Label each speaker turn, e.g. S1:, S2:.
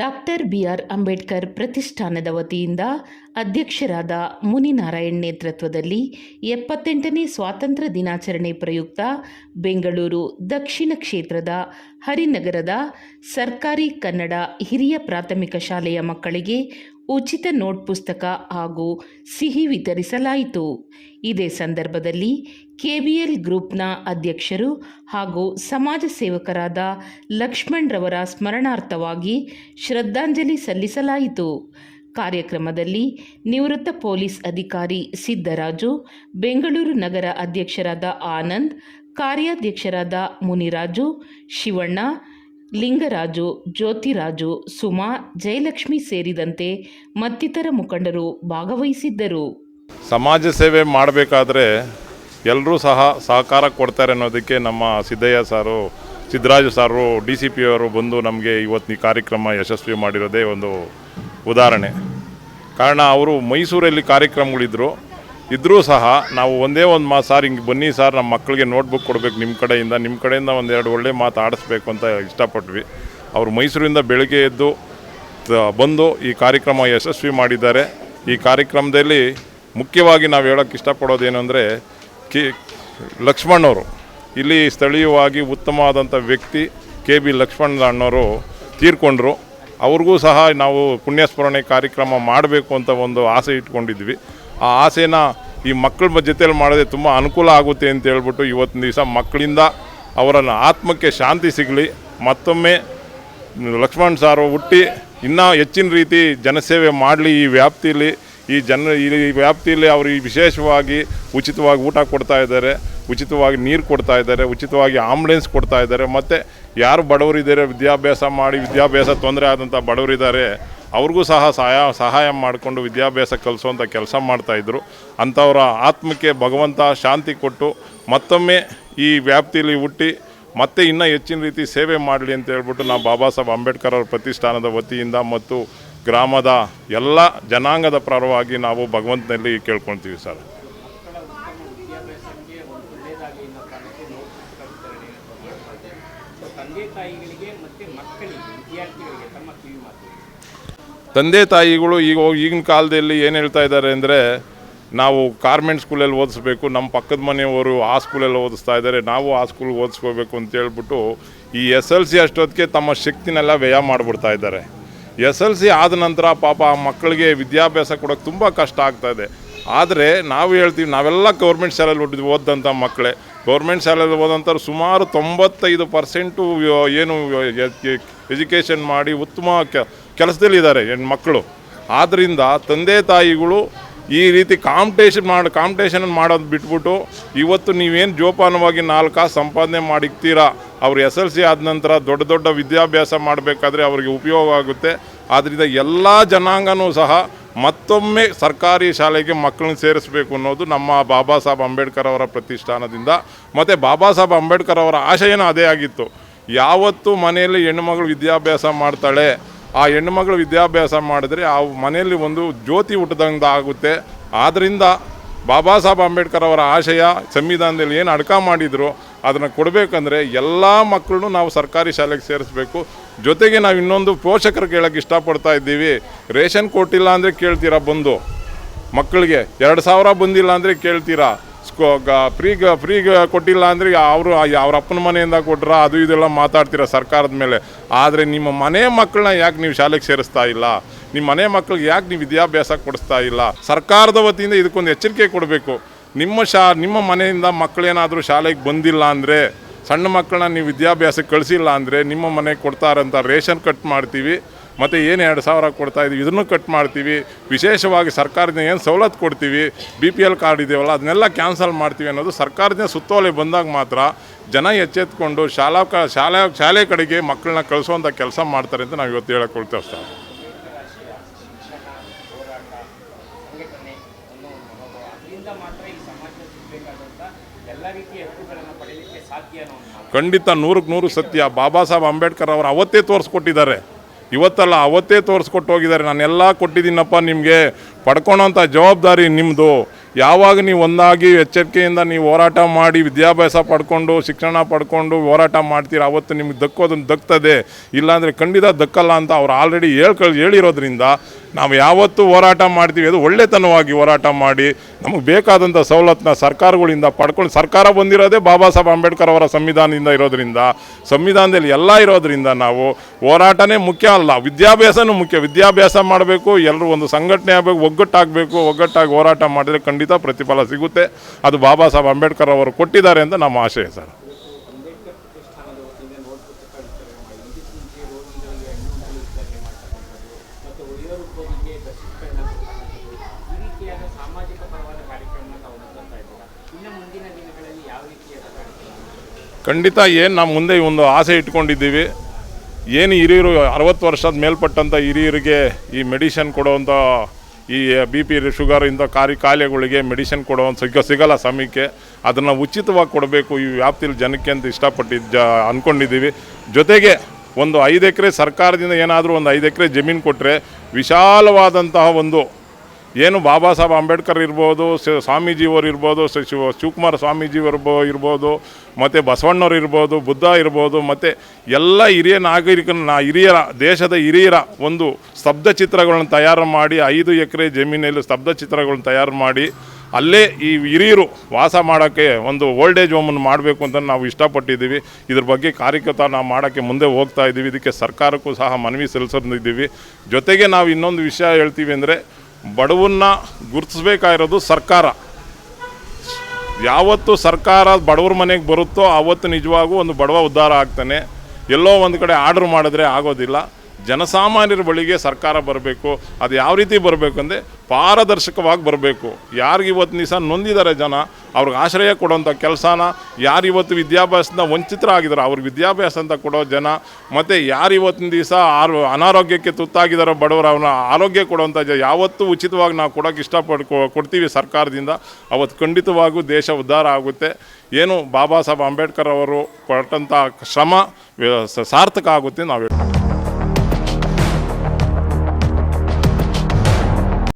S1: Doctor B R Ambedkar ಪ್ರತಿಷ್ಠಾನದ ವತಿಯಿಂದ ಅಧ್ಯಕ್ಷರಾದ ಮುನಿನಾರಾಯಣ್ ನೇತೃತ್ವದಲ್ಲಿ ಎಪ್ಪತ್ತೆಂಟನೇ ಸ್ವಾತಂತ್ರ್ಯ ದಿನಾಚರಣೆ ಪ್ರಯುಕ್ತ ಬೆಂಗಳೂರು ದಕ್ಷಿಣ ಕ್ಷೇತ್ರದ ಹರಿನಗರದ ಸರ್ಕಾರಿ ಕನ್ನಡ ಹಿರಿಯ ಪ್ರಾಥಮಿಕ ಶಾಲೆಯ ಮಕ್ಕಳಿಗೆ ಉಚಿತ ನೋಟ್ ಪುಸ್ತಕ ಹಾಗೂ ಸಿಹಿ ವಿತರಿಸಲಾಯಿತು. ಇದೇ ಸಂದರ್ಭದಲ್ಲಿ ಕೆಬಿಎಲ್ ಗ್ರೂಪ್ನ ಅಧ್ಯಕ್ಷರು ಹಾಗೂ ಸಮಾಜ ಸೇವಕರಾದ ಲಕ್ಷ್ಮಣ್ರವರ ಸ್ಮರಣಾರ್ಥವಾಗಿ ಶ್ರದ್ಧಾಂಜಲಿ ಸಲ್ಲಿಸಲಾಯಿತು. ಕಾರ್ಯಕ್ರಮದಲ್ಲಿ ನಿವೃತ್ತ ಪೊಲೀಸ್ ಅಧಿಕಾರಿ ಸಿದ್ದರಾಜು, ಬೆಂಗಳೂರು ನಗರ ಅಧ್ಯಕ್ಷರಾದ ಆನಂದ್, ಕಾರ್ಯಾಧ್ಯಕ್ಷರಾದ ಮುನಿರಾಜು, ಶಿವಣ್ಣ ಲಿಂಗರಾಜು, ಜ್ಯೋತಿರಾಜು, ಸುಮಾ, ಜಯಲಕ್ಷ್ಮಿ ಸೇರಿದಂತೆ ಮತ್ತಿತರ ಮುಖಂಡರು ಭಾಗವಹಿಸಿದ್ದರು.
S2: ಸಮಾಜ ಸೇವೆ ಮಾಡಬೇಕಾದ್ರೆ ಎಲ್ಲರೂ ಸಹ ಸಹಕಾರ ಕೊಡ್ತಾರೆ ಅನ್ನೋದಕ್ಕೆ ನಮ್ಮ ಸಿದ್ದಯ್ಯ ಸಾರು, ಸಿದ್ದರಾಜು ಸಾರು, ಡಿ ಸಿ ಪಿ ಅವರು ಬಂದು ನಮಗೆ ಇವತ್ತು ಈ ಕಾರ್ಯಕ್ರಮ ಯಶಸ್ವಿ ಮಾಡಿರೋದೇ ಒಂದು ಉದಾಹರಣೆ. ಕಾರಣ ಅವರು ಮೈಸೂರಲ್ಲಿ ಕಾರ್ಯಕ್ರಮಗಳಿದ್ದರು ಇದ್ದರೂ ಸಹ ನಾವು ಒಂದೇ ಒಂದು ಮಾತು, ಸಾರ್, ಹಿಂಗೆ ಬನ್ನಿ ಸರ್ ನಮ್ಮ ಮಕ್ಕಳಿಗೆ ನೋಟ್ಬುಕ್ ಕೊಡಬೇಕು ನಿಮ್ಮ ಕಡೆಯಿಂದ ನಿಮ್ಮ ಕಡೆಯಿಂದ ಒಂದೆರಡು ಒಳ್ಳೆ ಮಾತು ಆಡಿಸ್ಬೇಕು ಅಂತ ಇಷ್ಟಪಟ್ವಿ. ಅವರು ಮೈಸೂರಿಂದ ಬೆಳಗ್ಗೆ ಎದ್ದು ಬಂದು ಈ ಕಾರ್ಯಕ್ರಮ ಯಶಸ್ವಿ ಮಾಡಿದ್ದಾರೆ. ಈ ಕಾರ್ಯಕ್ರಮದಲ್ಲಿ ಮುಖ್ಯವಾಗಿ ನಾವು ಹೇಳೋಕ್ಕೆ ಇಷ್ಟಪಡೋದೇನು ಅಂದರೆ, ಕೆ, ಲಕ್ಷ್ಮಣ್ಣವರು. ಇಲ್ಲಿ ಸ್ಥಳೀಯವಾಗಿ ಉತ್ತಮವಾದಂಥ ವ್ಯಕ್ತಿ ಕೆ. ಬಿ. ಲಕ್ಷ್ಮಣ ಅಣ್ಣವರು ತೀರ್ಕೊಂಡ್ರು. ಅವ್ರಿಗೂ ಸಹ ನಾವು ಪುಣ್ಯಸ್ಮರಣೆ ಕಾರ್ಯಕ್ರಮ ಮಾಡಬೇಕು ಅಂತ ಒಂದು ಆಸೆ ಇಟ್ಕೊಂಡಿದ್ವಿ. ಆ ಆಸೆನ ಈ ಮಕ್ಕಳ ಜೊತೆಯಲ್ಲಿ ಮಾಡಿದ್ರೆ ತುಂಬ ಅನುಕೂಲ ಆಗುತ್ತೆ ಅಂತ ಹೇಳ್ಬಿಟ್ಟು ಇವತ್ತಿನ ದಿವಸ ಮಕ್ಕಳಿಂದ ಅವರನ್ನು ಆತ್ಮಕ್ಕೆ ಶಾಂತಿ ಸಿಗಲಿ. ಮತ್ತೊಮ್ಮೆ ಲಕ್ಷ್ಮಣ್ ಸಾರು ಹುಟ್ಟಿ ಇನ್ನೂ ಹೆಚ್ಚಿನ ರೀತಿ ಜನಸೇವೆ ಮಾಡಲಿ ಈ ವ್ಯಾಪ್ತಿಯಲ್ಲಿ. ಈ ಜನ, ಈ ವ್ಯಾಪ್ತಿಯಲ್ಲಿ ಅವರು ವಿಶೇಷವಾಗಿ ಉಚಿತವಾಗಿ ಊಟ ಕೊಡ್ತಾ ಇದ್ದಾರೆ, ಉಚಿತವಾಗಿ ನೀರು ಕೊಡ್ತಾ ಇದ್ದಾರೆ, ಉಚಿತವಾಗಿ ಆಂಬುಲೆನ್ಸ್ ಕೊಡ್ತಾ ಇದ್ದಾರೆ. ಮತ್ತು ಯಾರು ಬಡವರಿದ್ದಾರೆ, ವಿದ್ಯಾಭ್ಯಾಸ ಮಾಡಿ, ವಿದ್ಯಾಭ್ಯಾಸ ತೊಂದರೆ ಆದಂಥ ಬಡವರಿದ್ದಾರೆ. ಅವ್ರಿಗೂ ಸಹ ಸಹಾಯ ಸಹಾಯ ಮಾಡಿಕೊಂಡು ವಿದ್ಯಾಭ್ಯಾಸ ಕಲಿಸುವಂಥ ಕೆಲಸ ಮಾಡ್ತಾಯಿದ್ರು ಅಂಥವರ ಆತ್ಮಕ್ಕೆ ಭಗವಂತ ಶಾಂತಿ ಕೊಟ್ಟು ಮತ್ತೊಮ್ಮೆ ಈ ವ್ಯಾಪ್ತಿಯಲ್ಲಿ ಹುಟ್ಟಿ ಮತ್ತೆ ಇನ್ನೂ ಹೆಚ್ಚಿನ ರೀತಿ ಸೇವೆ ಮಾಡಲಿ ಅಂತ ಹೇಳ್ಬಿಟ್ಟು ನಾವು ಬಾಬಾ ಸಾಹೇಬ್ ಅಂಬೇಡ್ಕರ್ ಅವರ ಪ್ರತಿಷ್ಠಾನದ ವತಿಯಿಂದ ಮತ್ತು ಗ್ರಾಮದ ಎಲ್ಲ ಜನಾಂಗದ ಪರವಾಗಿ ನಾವು ಭಗವಂತನಲ್ಲಿ ಕೇಳ್ಕೊಳ್ತೀವಿ ಸರ್.
S3: ತಂದೆ
S2: ತಾಯಿಗಳು ಈಗ ಈಗಿನ ಕಾಲದಲ್ಲಿ ಏನು ಹೇಳ್ತಾ ಇದ್ದಾರೆ ಅಂದರೆ ನಾವು ಕಾರ್ಮೆಂಟ್ ಸ್ಕೂಲಲ್ಲಿ ಓದಿಸ್ಬೇಕು ನಮ್ಮ ಪಕ್ಕದ ಮನೆಯವರು ಆ ಸ್ಕೂಲಲ್ಲಿ ಓದಿಸ್ತಾ ಇದ್ದಾರೆ, ನಾವು ಆ ಸ್ಕೂಲ್ಗೆ ಓದಿಸ್ಕೋಬೇಕು ಅಂತ ಹೇಳ್ಬಿಟ್ಟು ಈ ಎಸ್ ಎಲ್ ಸಿ ಅಷ್ಟೊತ್ತಿಗೆ ತಮ್ಮ ಶಕ್ತಿನೆಲ್ಲ ವ್ಯಯ ಮಾಡಿಬಿಡ್ತಾ ಇದ್ದಾರೆ. ಎಸ್ ಎಲ್ ಸಿ ಆದ ನಂತರ ಪಾಪ ಆ ಮಕ್ಕಳಿಗೆ ವಿದ್ಯಾಭ್ಯಾಸ ಕೊಡೋಕ್ಕೆ ತುಂಬ ಕಷ್ಟ ಆಗ್ತಾ ಇದೆ. ಆದರೆ ನಾವು ಹೇಳ್ತೀವಿ, ನಾವೆಲ್ಲ ಗೌರ್ಮೆಂಟ್ ಶಾಲೆಯಲ್ಲಿ ಓದಿದ್ವಿ ಓದಂಥ ಮಕ್ಕಳೇ ಗೌರ್ಮೆಂಟ್ ಶಾಲೆಯಲ್ಲಿ ಓದಂಥವ್ರು ಸುಮಾರು ತೊಂಬತ್ತೈದು ಪರ್ಸೆಂಟು ಏನು ಎಜುಕೇಷನ್ ಮಾಡಿ ಉತ್ತಮ ಕೆಲಸದಲ್ಲಿದ್ದಾರೆ ಹೆಣ್ಮಕ್ಳು. ಆದ್ದರಿಂದ ತಂದೆ ತಾಯಿಗಳು ಈ ರೀತಿ ಕಾಂಪಿಟೇಷನ್ ಮಾಡಿ, ಕಾಂಪಿಟೇಷನ್ ಮಾಡೋದು ಬಿಟ್ಬಿಟ್ಟು ಇವತ್ತು ನೀವೇನು ಜೋಪಾನವಾಗಿ ನಾಲ್ಕು ಸಂಪಾದನೆ ಮಾಡಿಕ್ತೀರಾ? ಅವ್ರು ಎಸ್ ಎಲ್ ಸಿ ಆದ ನಂತರ ದೊಡ್ಡ ದೊಡ್ಡ ವಿದ್ಯಾಭ್ಯಾಸ ಮಾಡಬೇಕಾದ್ರೆ ಅವರಿಗೆ ಉಪಯೋಗ ಆಗುತ್ತೆ. ಆದ್ದರಿಂದ ಎಲ್ಲ ಜನಾಂಗನೂ ಸಹ ಮತ್ತೊಮ್ಮೆ ಸರ್ಕಾರಿ ಶಾಲೆಗೆ ಮಕ್ಕಳನ್ನ ಸೇರಿಸಬೇಕು ಅನ್ನೋದು ನಮ್ಮ ಬಾಬಾ ಸಾಹೇಬ್ ಅಂಬೇಡ್ಕರ್ ಅವರ ಪ್ರತಿಷ್ಠಾನದಿಂದ. ಮತ್ತು ಬಾಬಾ ಸಾಹೇಬ್ ಅಂಬೇಡ್ಕರ್ ಅವರ ಆಶಯನೂ ಅದೇ ಆಗಿತ್ತು. ಯಾವತ್ತು ಮನೆಯಲ್ಲಿ ಹೆಣ್ಣುಮಗಳು ವಿದ್ಯಾಭ್ಯಾಸ ಮಾಡ್ತಾಳೆ ಆ ಹೆಣ್ಣುಮಗಳು ವಿದ್ಯಾಭ್ಯಾಸ ಮಾಡಿದರೆ ಆ ಮನೆಯಲ್ಲಿ ಒಂದು ಜ್ಯೋತಿ ಹುಟ್ಟದಂಗೆ ಆಗುತ್ತೆ. ಆದ್ದರಿಂದ ಬಾಬಾ ಸಾಹೇಬ್ ಅಂಬೇಡ್ಕರ್ ಅವರ ಆಶಯ ಸಂವಿಧಾನದಲ್ಲಿ ಏನು ಅಡ್ಕ ಮಾಡಿದ್ರು, ಅದನ್ನು ಕೊಡಬೇಕಂದ್ರೆ ಎಲ್ಲ ಮಕ್ಕಳನ್ನು ನಾವು ಸರ್ಕಾರಿ ಶಾಲೆಗೆ ಸೇರಿಸ್ಬೇಕು. ಜೊತೆಗೆ ನಾವು ಇನ್ನೊಂದು ಪೋಷಕರು ಕೇಳೋಕ್ಕೆ ಇಷ್ಟಪಡ್ತಾ ಇದ್ದೀವಿ. ರೇಷನ್ ಕೊಟ್ಟಿಲ್ಲ ಅಂದರೆ ಕೇಳ್ತೀರಾ ಬಂದು? ಮಕ್ಕಳಿಗೆ ಎರಡು ಸಾವಿರ ಬಂದಿಲ್ಲ ಅಂದರೆ ಕೇಳ್ತೀರಾ? ಸ್ಕೋ ಫ್ರೀಗೆ ಗ ಕೊಟ್ಟಿಲ್ಲ ಅಂದರೆ ಅವರು, ಅವ್ರ ಅಪ್ಪನ ಮನೆಯಿಂದ ಕೊಟ್ರ ಅದು ಇದೆಲ್ಲ ಮಾತಾಡ್ತೀರ ಸರ್ಕಾರದ ಮೇಲೆ. ಆದರೆ ನಿಮ್ಮ ಮನೆ ಮಕ್ಕಳನ್ನ ಯಾಕೆ ನೀವು ಶಾಲೆಗೆ ಸೇರಿಸ್ತಾ ಇಲ್ಲ? ನಿಮ್ಮ ಮನೆ ಮಕ್ಕಳಿಗೆ ಯಾಕೆ ನೀವು ವಿದ್ಯಾಭ್ಯಾಸ ಕೊಡಿಸ್ತಾ ಇಲ್ಲ? ಸರ್ಕಾರದ ವತಿಯಿಂದ ಇದಕ್ಕೊಂದು ಎಚ್ಚರಿಕೆ ಕೊಡಬೇಕು. ನಿಮ್ಮ ಶಾ, ನಿಮ್ಮ ಮನೆಯಿಂದ ಮಕ್ಕಳೇನಾದರೂ ಶಾಲೆಗೆ ಬಂದಿಲ್ಲ ಅಂದರೆ, ಸಣ್ಣ ಮಕ್ಕಳನ್ನ ನೀವು ವಿದ್ಯಾಭ್ಯಾಸಕ್ಕೆ ಕಳಿಸಿಲ್ಲ ಅಂದರೆ, ನಿಮ್ಮ ಮನೆಗೆ ಕೊಡ್ತಾರಂತ ರೇಷನ್ ಕಟ್ ಮಾಡ್ತೀವಿ. ಮತ್ತು ಏನು ಎರಡು ಸಾವಿರ ಕೊಡ್ತಾ ಇದ್ದೀವಿ ಇದನ್ನು ಕಟ್ ಮಾಡ್ತೀವಿ. ವಿಶೇಷವಾಗಿ ಸರ್ಕಾರದಿಂದ ಏನು ಸವಲತ್ತು ಕೊಡ್ತೀವಿ? ಬಿ ಪಿ ಎಲ್ ಕಾರ್ಡ್ ಇದೆಯಲ್ಲ, ಅದನ್ನೆಲ್ಲ ಕ್ಯಾನ್ಸಲ್ ಮಾಡ್ತೀವಿ ಅನ್ನೋದು ಸರ್ಕಾರದಿಂದ ಸುತ್ತೋಲೆ ಬಂದಾಗ ಮಾತ್ರ ಜನ ಎಚ್ಚೆತ್ಕೊಂಡು ಶಾಲಾ ಕ, ಶಾಲಾ, ಶಾಲೆ ಕಡೆಗೆ ಮಕ್ಕಳನ್ನ ಕಳಿಸುವಂಥ ಕೆಲಸ ಮಾಡ್ತಾರೆ ಅಂತ ನಾವು ಇವತ್ತು ಹೇಳಕ್ಕೊಳ್ತೇವೆ ಸರ್ ಖಂಡಿತ ನೂರಕ್ಕೆ ನೂರು ಸತ್ಯ. ಬಾಬಾ ಸಾಹೇಬ್ ಅಂಬೇಡ್ಕರ್ ಅವರು ಅವತ್ತೇ ತೋರಿಸ್ಕೊಟ್ಟಿದ್ದಾರೆ. ಇವತ್ತಲ್ಲ ಅವತ್ತೇ ತೋರಿಸ್ಕೊಟ್ಟು ಹೋಗಿದ್ದಾರೆ. ನಾನೆಲ್ಲ ಕೊಟ್ಟಿದ್ದೀನಪ್ಪ ನಿಮಗೆ. ಪಡ್ಕೊಳೋಂಥ ಜವಾಬ್ದಾರಿ ನಿಮ್ಮದು ಯಾವಾಗ ನೀವು ಒಂದಾಗಿ ಎಚ್ಚರಿಕೆಯಿಂದ ನೀವು ಹೋರಾಟ ಮಾಡಿ ವಿದ್ಯಾಭ್ಯಾಸ ಪಡ್ಕೊಂಡು, ಶಿಕ್ಷಣ ಪಡ್ಕೊಂಡು ಹೋರಾಟ ಮಾಡ್ತೀರ, ಅವತ್ತು ನಿಮ್ಗೆ ದಕ್ಕೋದನ್ನು ದಕ್ತದೆ. ಇಲ್ಲಾಂದರೆ ಖಂಡಿತ ದಕ್ಕಲ್ಲ ಅಂತ ಅವ್ರು ಆಲ್ರೆಡಿ ಹೇಳ್ಕ ಹೇಳಿರೋದ್ರಿಂದ ನಾವು ಯಾವತ್ತೂ ಹೋರಾಟ ಮಾಡ್ತೀವಿ. ಅದು ಒಳ್ಳೆತನವಾಗಿ ಹೋರಾಟ ಮಾಡಿ, ನಮಗೆ ಬೇಕಾದಂಥ ಸವಲತ್ತನ್ನ ಸರ್ಕಾರಗಳಿಂದ ಪಡ್ಕೊಂಡು, ಸರ್ಕಾರ ಬಂದಿರೋದೇ ಬಾಬಾ ಸಾಹೇಬ್ ಅಂಬೇಡ್ಕರ್ ಅವರ ಸಂವಿಧಾನದಿಂದ ಇರೋದ್ರಿಂದ. ಸಂವಿಧಾನದಲ್ಲಿ ಎಲ್ಲ ಇರೋದ್ರಿಂದ ನಾವು ಹೋರಾಟನೇ ಮುಖ್ಯ ಅಲ್ಲ, ವಿದ್ಯಾಭ್ಯಾಸನೂ ಮುಖ್ಯ. ವಿದ್ಯಾಭ್ಯಾಸ ಮಾಡಬೇಕು ಎಲ್ಲರೂ ಒಂದು ಸಂಘಟನೆ ಆಗಬೇಕು, ಒಗ್ಗಟ್ಟಾಗಬೇಕು, ಒಗ್ಗಟ್ಟಾಗಿ ಹೋರಾಟ ಮಾಡಿದರೆ ಖಂಡಿತ ಪ್ರತಿಫಲ ಸಿಗುತ್ತೆ. ಅದು ಬಾಬಾ ಸಾಹೇಬ್ ಅಂಬೇಡ್ಕರ್ ಅವರು ಕೊಟ್ಟಿದ್ದಾರೆ ಅಂತ ನಮ್ಮ ಆಶಯ ಸರ್. ಖಂಡಿತ ಏನು ನಾವು ಮುಂದೆ ಒಂದು ಆಸೆ ಇಟ್ಕೊಂಡಿದ್ದೀವಿ. ಏನು ಹಿರಿಯರು ಅರವತ್ತು ವರ್ಷದ ಮೇಲ್ಪಟ್ಟಂಥ ಹಿರಿಯರಿಗೆ ಈ ಮೆಡಿಷನ್ ಕೊಡುವಂಥ ಈ ಬಿ ಪಿ ಶುಗರ್ ಇಂಥ ಕಾರಿ ಕಾಯಿಲೆಗಳಿಗೆ ಮೆಡಿಸಿನ್ ಕೊಡುವಂಥ ಸಿಗ ಸಿಗಲ್ಲ ಸಮಯಕ್ಕೆ. ಅದನ್ನು ಉಚಿತವಾಗಿ ಕೊಡಬೇಕು. ಈ ವ್ಯಾಪ್ತಿಯಲ್ಲಿ ಜನಕ್ಕೆ ಅಂತ ಇಷ್ಟಪಟ್ಟಿದ್ದು ಜ ಅಂದ್ಕೊಂಡಿದ್ದೀವಿ ಜೊತೆಗೆ ಒಂದು ಐದು ಎಕರೆ ಸರ್ಕಾರದಿಂದ ಏನಾದರೂ ಒಂದು ಐದು ಎಕರೆ ಜಮೀನು ಕೊಟ್ಟರೆ ವಿಶಾಲವಾದಂತಹ ಒಂದು ಏನು ಬಾಬಾ ಸಾಹೇಬ್ ಅಂಬೇಡ್ಕರ್ ಇರ್ಬೋದು ಸ್ವಾಮೀಜಿಯವರು ಇರ್ಬೋದು ಶಿವ ಶಿವಕುಮಾರ ಸ್ವಾಮೀಜಿಯವರು ಇರ್ಬೋ- ಇರ್ಬೋದು, ಮತ್ತು ಬಸವಣ್ಣವ್ರು ಇರ್ಬೋದು, ಬುದ್ಧ ಇರ್ಬೋದು, ಮತ್ತು ಎಲ್ಲ ಹಿರಿಯ ನಾಗರಿಕನ ಹಿರಿಯರ, ದೇಶದ ಹಿರಿಯರ ಒಂದು ಸ್ತಬ್ಧ ಚಿತ್ರಗಳನ್ನ ತಯಾರು ಮಾಡಿ, ಐದು ಎಕರೆ ಜಮೀನಲ್ಲಿ ಸ್ತಬ್ಧ ಚಿತ್ರಗಳನ್ನು ತಯಾರು ಮಾಡಿ, ಅಲ್ಲೇ ಈ ಹಿರಿಯರು ವಾಸ ಮಾಡೋಕ್ಕೆ ಒಂದು ಓಲ್ಡ್ ಏಜ್ ಹೋಮನ್ನು ಮಾಡಬೇಕು ಅಂತ ನಾವು ಇಷ್ಟಪಟ್ಟಿದ್ದೀವಿ. ಇದ್ರ ಬಗ್ಗೆ ಕಾರ್ಯಕರ್ತ ನಾವು ಮಾಡೋಕ್ಕೆ ಮುಂದೆ ಹೋಗ್ತಾ ಇದ್ದೀವಿ. ಇದಕ್ಕೆ ಸರ್ಕಾರಕ್ಕೂ ಸಹ ಮನವಿ ಸಲ್ಲಿಸಿದ್ದೀವಿ ಜೊತೆಗೆ ನಾವು ಇನ್ನೊಂದು ವಿಷಯ ಹೇಳ್ತೀವಿ ಅಂದರೆ ಬಡವನ್ನ ಗುರುತಿಸ್ಬೇಕಾಗಿರೋದು ಸರ್ಕಾರ. ಯಾವತ್ತು ಸರ್ಕಾರ ಬಡವ್ರ ಮನೆಗೆ ಬರುತ್ತೋ ಆವತ್ತು ನಿಜವಾಗೂ ಒಂದು ಬಡವ ಉದ್ಧಾರ ಆಗ್ತಾನೆ. ಎಲ್ಲೋ ಒಂದು ಕಡೆ ಆರ್ಡ್ರ್ ಮಾಡಿದ್ರೆ ಆಗೋದಿಲ್ಲ. ಜನಸಾಮಾನ್ಯರ ಬಳಿಗೆ ಸರ್ಕಾರ ಬರಬೇಕು. ಅದು ಯಾವ ರೀತಿ ಬರಬೇಕು ಅಂದರೆ ಪಾರದರ್ಶಕವಾಗಿ ಬರಬೇಕು. ಯಾರಿಗಿವತ್ತು ದಿವಸ ನೊಂದಿದ್ದಾರೆ ಜನ, ಅವ್ರಿಗೆ ಆಶ್ರಯ ಕೊಡೋಂಥ ಕೆಲಸನ ಯಾರು ಇವತ್ತು ವಿದ್ಯಾಭ್ಯಾಸದಿಂದ ವಂಚಿತರಾಗಿದ್ದಾರೆ ಅವ್ರಿಗೆ ವಿದ್ಯಾಭ್ಯಾಸ ಅಂತ ಕೊಡೋ ಜನ, ಮತ್ತು ಯಾರು ಇವತ್ತಿನ ದಿವಸ ಆರು ಅನಾರೋಗ್ಯಕ್ಕೆ ತುತ್ತಾಗಿದ್ದಾರೋ ಬಡವರು, ಅವನ ಆರೋಗ್ಯ ಕೊಡುವಂಥ ಜ, ಯಾವತ್ತೂ ಉಚಿತವಾಗಿ ನಾವು ಕೊಡೋಕೆ ಇಷ್ಟಪಟ್ಟು ಕೊಡ್ತೀವಿ ಸರ್ಕಾರದಿಂದ. ಅವತ್ತು ಖಂಡಿತವಾಗೂ ದೇಶ ಉದ್ಧಾರ ಆಗುತ್ತೆ. ಏನು ಬಾಬಾ ಸಾಹೇಬ್ ಅಂಬೇಡ್ಕರ್ ಅವರು ಕೊಟ್ಟಂಥ ಶ್ರಮ ಸಾರ್ಥಕ ಆಗುತ್ತೆ ನಾವು